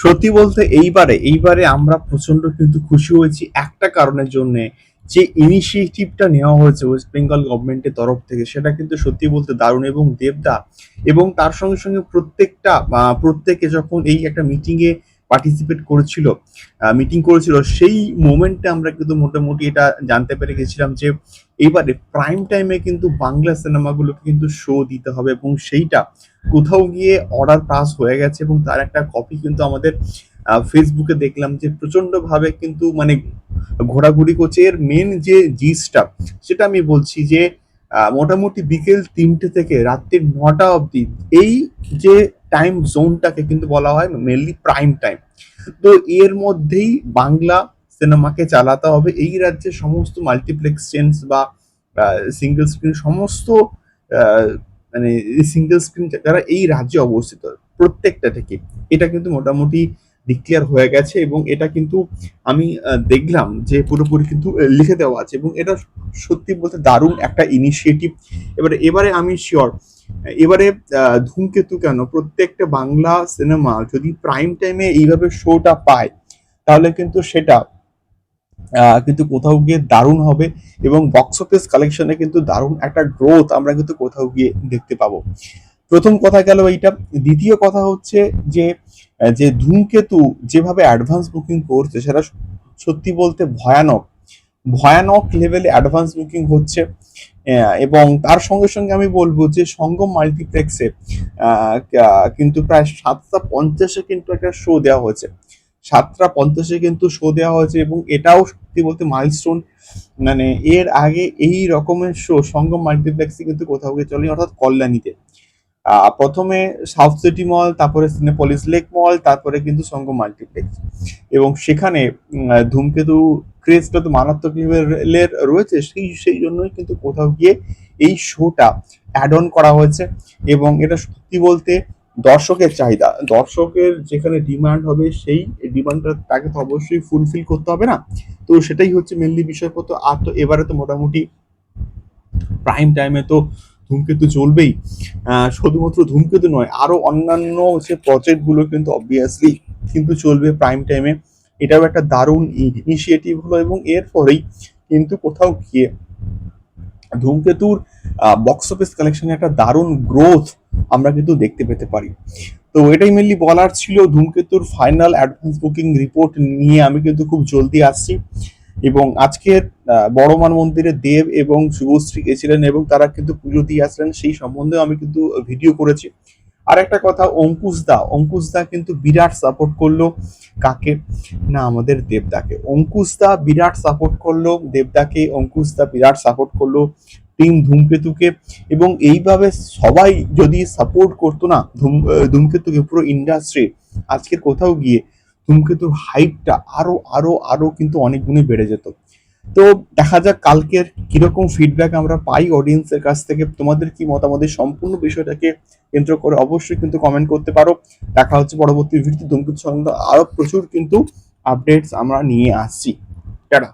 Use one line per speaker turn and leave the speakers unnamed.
সত্যি বলতে এইবারে এইবারে আমরা প্রচণ্ড কিন্তু খুশি হয়েছি একটা কারণের জন্য যে ইনিশিয়েটিভটা নেওয়া হয়েছে ওয়েস্ট বেঙ্গল গভর্নমেন্টের তরফ থেকে, সেটা কিন্তু সত্যি বলতে দারুণ এবং দেবদা। এবং তার সঙ্গে সঙ্গে প্রত্যেকটা প্রত্যেকে যখন এই একটা মিটিং এ পার্টিসিপেট করেছিল মিটিং করেছিল, সেই মোমেন্টে আমরা কিন্তু মোটামুটি এটা জানতে পেরে গেছিলাম যে এবারে প্রাইম টাইমে কিন্তু বাংলা সিনেমাগুলোকে কিন্তু শো দিতে হবে এবং সেইটা কোথাও গিয়ে অর্ডার পাস হয়ে গেছে এবং তার একটা কপি কিন্তু আমাদের ফেসবুকে দেখলাম যে প্রচণ্ড ভাবে কিন্তু মানে ঘোরাঘুরি করছে। এর মেন যে জিসটা সেটা আমি বলছি যে মোটামুটি বিকেল তিনটে থেকে রাত্রি নটা অবধি এই যে টাইম জোনটাকে কিন্তু বলা হয় মেনলি প্রাইম টাইম তো এর মধ্যেই বাংলা সিনেমাকে চালাতে হবে। এই রাজ্যে সমস্ত মাল্টিপ্লেক্স চেন্স বা সিঙ্গেল স্ক্রিন সমস্ত মানে সিঙ্গেল স্ক্রিন যারা এই রাজ্যে অবস্থিত, প্রত্যেকটা থেকে, এটা কিন্তু মোটামুটি ডিক্লেয়ার হয়ে গেছে এবং এটা কিন্তু আমি দেখলাম যে পুরোপুরি কিন্তু লিখে দেওয়া আছে এবং এটা সত্যি বলতে দারুণ একটা ইনিশিয়েটিভ এবারে এবারে আমি শিওর এবারে ধূমকেতু কেন? প্রত্যেকটা বাংলা সিনেমা যদি প্রাইম টাইমে এইভাবে শোটা পায়, তাহলে কিন্তু সেটা কিন্তু কোথাও গিয়ে দারুণ হবে এবং বক্স অফিস কালেকশনে কিন্তু দারুণ একটা গ্রোথ আমরা কিন্তু কোথাও গিয়ে দেখতে পাবো। প্রথম কথা গেল এইটা। দ্বিতীয় কথা হচ্ছে যে যে ধূমকেতু যেভাবে অ্যাডভান্স বুকিং করছে সেটা সত্যি বলতে ভয়ানক। ভয়ানক লেভেলে অ্যাডভান্স বুকিং হচ্ছে এবং তার সঙ্গে সঙ্গে আমি বলব যে সঙ্গম মাল্টিপ্লেক্সে কিন্তু প্রায় সাতটা পঞ্চাশে কিন্তু একটা শো দেওয়া হয়েছে। সাতটা পঞ্চাশে কিন্তু শো দেওয়া হয়েছে এবং এটাও সত্যি বলতে মাইলস্টোন মানে এর আগে এই রকমের শো সঙ্গম মাল্টিপ্লেক্সে কিন্তু কোথাও গিয়ে চলে অর্থাৎ কল্যাণীতে। প্রথমে সাউথ সিটি মল তারপরে সিনেপলিস লেক মল তারপরে কিন্তু সঙ্গম মাল্টিপ্লেক্স। এবং সেখানে ধূমকেতু ক্রেজটা তো মারাত্মক লেভেলের রয়েছে, সেই সেই জন্যই কিন্তু কোথাও গিয়ে এই শোটা অ্যাড অন করা হয়েছে। এবং এটা সত্যি বলতে দর্শকের চাহিদা। দর্শকের যেখানে ডিমান্ড হবে, সেই ডিমান্ডটা তাকে তো অবশ্যই ফুলফিল করতে হবে না? তো সেটাই হচ্ছে মেনলি বিষয়পত্র। আর তো এবারে তো মোটামুটি প্রাইম টাইমে তো ধূমকেতু চলবেই। শুধুমাত্র ধূমকেতু নয়, আরও অন্যান্য যে প্রজেক্টগুলো কিন্তু অবভিয়াসলি কিন্তু চলবে প্রাইম টাইমে এটাও একটা দারুণ ইনিশিয়েটিভ হলো এবং এরপরেই কিন্তু কোথাও গিয়ে ধূমকেতুর বক্স অফিস কালেকশনে একটা দারুণ গ্রোথ আমরা কিন্তু দেখতে পেতে পারি। তো এটাই মেনলি বলার ছিল ধূমকেতুর ফাইনাল অ্যাডভান্স বুকিং রিপোর্ট নিয়ে আমি কিন্তু খুব জলদি আসছি এবং আজকের বড়মান মন্দিরে দেব এবং শুভশ্রী গেছিলেন এবং তারা কিন্তু পুজো দিয়ে আসলেন, সেই সম্বন্ধেও আমি কিন্তু ভিডিও করেছি। আর একটা কথা, অঙ্কুশ দা। অঙ্কুশ দা কিন্তু বিরাট সাপোর্ট করল কাকে? না, আমাদের দেবদাকে অঙ্কুশ দা বিরাট সাপোর্ট করল দেবদাকে অঙ্কুশ দা বিরাট সাপোর্ট করল টিম ধূমকেতুকে। এবং এইভাবে সবাই যদি সাপোর্ট করতো না, ধূম ধূমকেতুকে, পুরো ইন্ডাস্ট্রি আজকের কোথাও গিয়ে ধূমকেতুর হাইটটা আরও আরও আরও কিন্তু অনেক গুণে বেড়ে যেত। তো দেখা যাক কালকের কীরকম ফিডব্যাক আমরা পাই অডিয়েন্সের কাছ থেকে। তোমাদের কি মতামত? সম্পূর্ণ বিষয়টাকে কেন্দ্র করে অবশ্যই কিন্তু কমেন্ট করতে পারো। দেখা হচ্ছে পরবর্তী ভিডিওতে ধূমকেতু সংক্রান্ত আরও প্রচুর কিন্তু আপডেটস আমরা নিয়ে আসছি। টাটা।